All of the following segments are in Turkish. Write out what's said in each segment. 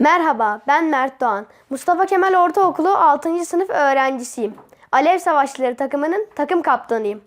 Merhaba, ben Mert Doğan. Mustafa Kemal Ortaokulu 6. sınıf öğrencisiyim. Alev Savaşçıları takımının takım kaptanıyım.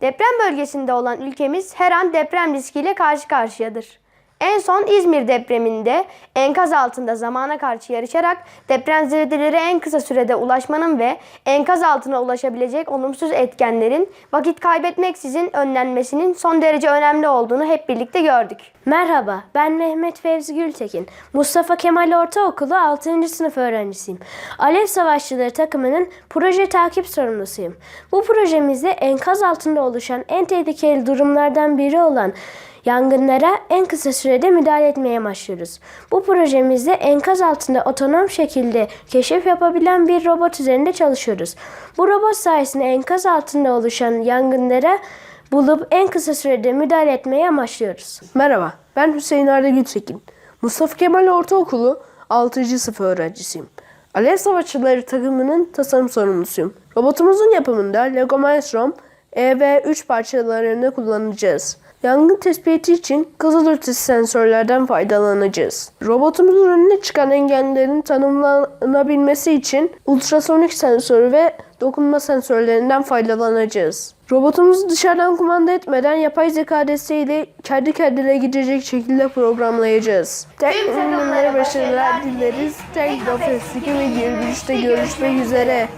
Deprem bölgesinde olan ülkemiz her an deprem riskiyle karşı karşıyadır. En son İzmir depreminde enkaz altında zamana karşı yarışarak depremzedelere en kısa sürede ulaşmanın ve enkaz altına ulaşabilecek olumsuz etkenlerin vakit kaybetmeksizin önlenmesinin son derece önemli olduğunu hep birlikte gördük. Merhaba, ben Mehmet Fevzi Gültekin. Mustafa Kemal Ortaokulu 6. sınıf öğrencisiyim. Alev Savaşçıları takımının proje takip sorumlusuyum. Bu projemizde enkaz altında oluşan en tehlikeli durumlardan biri olan yangınlara en kısa sürede müdahale etmeye amaçlıyoruz. Bu projemizde enkaz altında otonom şekilde keşif yapabilen bir robot üzerinde çalışıyoruz. Bu robot sayesinde enkaz altında oluşan yangınlara bulup en kısa sürede müdahale etmeyi amaçlıyoruz. Merhaba, ben Hüseyin Arda Gültekin. Mustafa Kemal Ortaokulu 6. sınıf öğrencisiyim. Alev Savaşçıları takımının tasarım sorumlusuyum. Robotumuzun yapımında Lego Maestrom EV3 parçalarını kullanacağız. Yangın tespiti için kızılötesi sensörlerden faydalanacağız. Robotumuzun önüne çıkan engellerin tanımlanabilmesi için ultrasonik sensör ve dokunma sensörlerinden faydalanacağız. Robotumuzu dışarıdan kumanda etmeden yapay zeka desteğiyle kendi kendine gidecek şekilde programlayacağız. Teknolojilere başarılar dileriz. Teknofest 2023'te görüşmek üzere.